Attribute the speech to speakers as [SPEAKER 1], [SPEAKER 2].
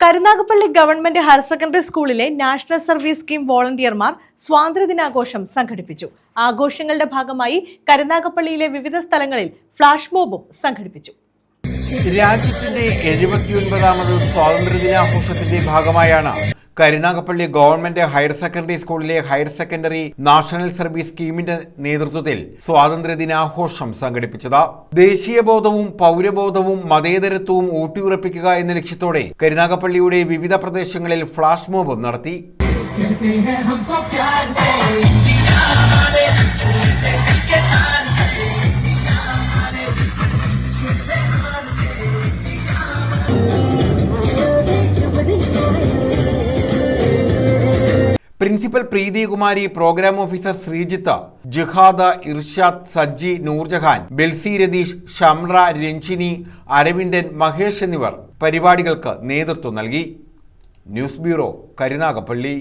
[SPEAKER 1] Karunagappally government higher secondary സ്കൂളിലെ national service scheme വോളണ്ടിയർമാർ സ്വാതന്ത്ര്യദിനാഘോഷം സംഘടിപ്പിച്ചു. ആഘോഷങ്ങളുടെ ഭാഗമായി കരുനാഗപ്പള്ളിയിലെ വിവിധ സ്ഥലങ്ങളിൽ ഫ്ലാഷ് മോബും സംഘടിപ്പിച്ചു.
[SPEAKER 2] രാജ്യത്തിന്റെ എഴുപത്തിയൊൻപതാമത് സ്വാതന്ത്ര്യദിനാഘോഷത്തിന്റെ ഭാഗമായാണ് കരുനാഗപ്പള്ളി ഗവൺമെന്റ് ഹയർ സെക്കൻഡറി സ്കൂളിലെ ഹയർ സെക്കൻഡറി നാഷണൽ സർവീസ് സ്കീമിന്റെ നേതൃത്വത്തിൽ സ്വാതന്ത്ര്യദിനാഘോഷം സംഘടിപ്പിച്ചത്. ദേശീയബോധവും പൗരബോധവും മതേതരത്വവും ഊട്ടിയുറപ്പിക്കുക എന്ന ലക്ഷ്യത്തോടെ കരുനാഗപ്പള്ളിയുടെ വിവിധ പ്രദേശങ്ങളിൽ ഫ്ലാഷ് മോബ് നടത്തി. Principal Preethikumari programme officer Sreejith Jihada Irshad Saji Noorjahan Belsy Ratheesh Shamra Ranjini Aravindan Mahesh എന്നിവർ പരിപാടികൾക്ക് നേതൃത്വം നൽകി. News bureau Karunagappally.